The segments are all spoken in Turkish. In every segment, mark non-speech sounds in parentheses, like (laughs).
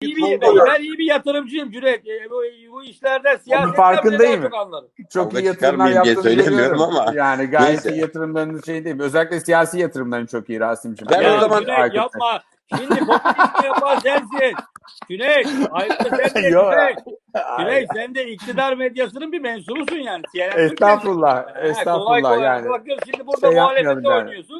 iyi bir, ben iyi bir yatırımcıyım Cüneyt. E, bu, bu işlerden siyasetten farkındayım. çok anlarım. Çok Kavga iyi yatırımlar yaptığını söylemiyorum görüyorum. ama. Yani gayet Neyse. iyi yatırımlarının şey değil. Özellikle siyasi yatırımların çok iyi Rasim'ciğim. Ben ya o zaman- Cüneyt yapma. Şimdi popülist yapan sensin. Cüneyt. Ayrıca sen de. (laughs) Cüneyt. Cüneyt sen de iktidar medyasının bir mensubusun yani. CNN Estağfurullah. medyası. Ha, kolay Estağfurullah kolay yani. Bakıyorsun şimdi burada Şey muhalefette yani. oynuyorsun.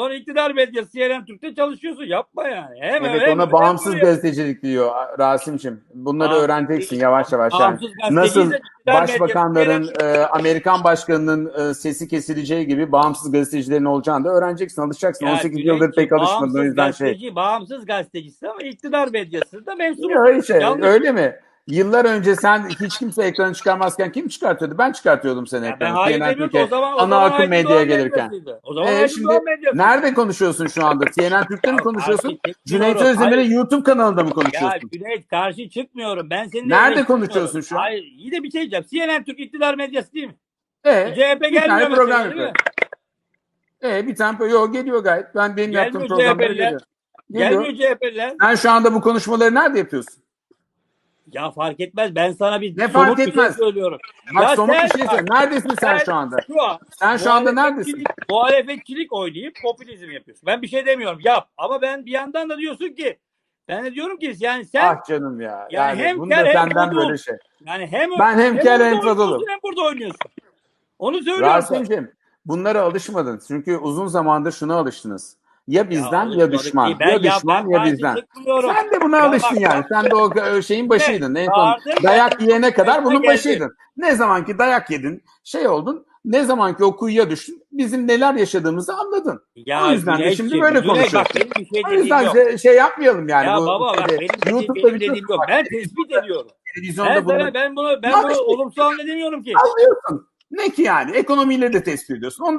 Sonra iktidar medyası CNN Türk'te çalışıyorsun. Yapma yani. Hemen, Evet hemen- ona bağımsız gazetecilik diyor Rasim'ciğim. Bunları Bağımsız- öğreneceksin yavaş yavaş yani. Bağımsız gazeteci Nasıl başbakanların, medyası, e, Amerikan başkanının e, sesi kesileceği gibi bağımsız gazetecilerin olacağını da öğreneceksin, alışacaksın. Ya 18 Cüneyt'ciğim, yıldır pek alışmadın o bağımsız yüzden şey. Bağımsız gazetecisi ama iktidar medyası da mensup. Öyle şey, Yanlış. öyle mi? Yıllar önce sen hiç kimse ekranı çıkarmazken kim çıkartıyordu? Ben çıkartıyordum seni Ya ben ekranı. demiyorum ki Türkiye. o zaman o ana akım medyaya gelirken. O zaman Ee, şimdi medyası. nerede konuşuyorsun şu anda? (laughs) CNN Türk'te mi Ya konuşuyorsun? Cüneyt. Özdemir'in. YouTube kanalında mı Ya konuşuyorsun? Cüneyt karşı çıkmıyorum. Ben seninle Nerede konuşuyorsun şu an? Hayır yine bir şey diyeceğim. CNN Türk iktidar medyası değil mi? Ee, CHP bir gelmiyor mesela, program yapıyor. Ee, bir tane yok geliyor gayet. Ben benim Gelmiyor yaptığım CHP'liler. geliyor. Gelmiyor CHP'ler. Sen şu anda bu konuşmaları nerede yapıyorsun? Ya fark etmez. Ben sana bir Ne somut fark bir etmez? şey söylüyorum. Bak Ya somut sen- bir şey söyle. Neredesin sen şu anda? Şu an Sen şu anda neredesin? muhalefetçilik- oynayıp popülizm yapıyorsun. Ben bir şey demiyorum. Yap. Ama ben bir yandan da diyorsun ki ben de diyorum ki yani sen Ah canım ya. Yani Yani, hem bunu da kel hem senden böyle şey. yani hem Ben hem kel orada hem oynuyorsun, hem burada oynuyorsun. Onu söylüyorum. Rasim'cim bunlara alışmadın. Çünkü uzun zamandır şuna alıştınız. Ya bizden ya, alışmadık düşman. Ben ya düşman ya karşı bizden. Sen de buna Ya alıştın bak, yani. Sen de o şeyin başıydın. En son dayak yiyene kadar bunun geldim. başıydın. Ne zaman ki dayak yedin, şey oldun. Ne zaman ki o kuyuya düştün, bizim neler yaşadığımızı anladın. Ya O yüzden de şimdi böyle. Bak bir şey O yüzden yok. şey, şey yapmayalım yani. ya bu, baba bak benim, dediğim, YouTube'da bütün dediğim yok. Ben tespit ediyorum. televizyonda Ben bunu ben bunu ben bunu olumsuz anlamda demiyorum ki. anlıyorsun. Ne ki yani? Ekonomiyle de tespit ediyorsun. Onu da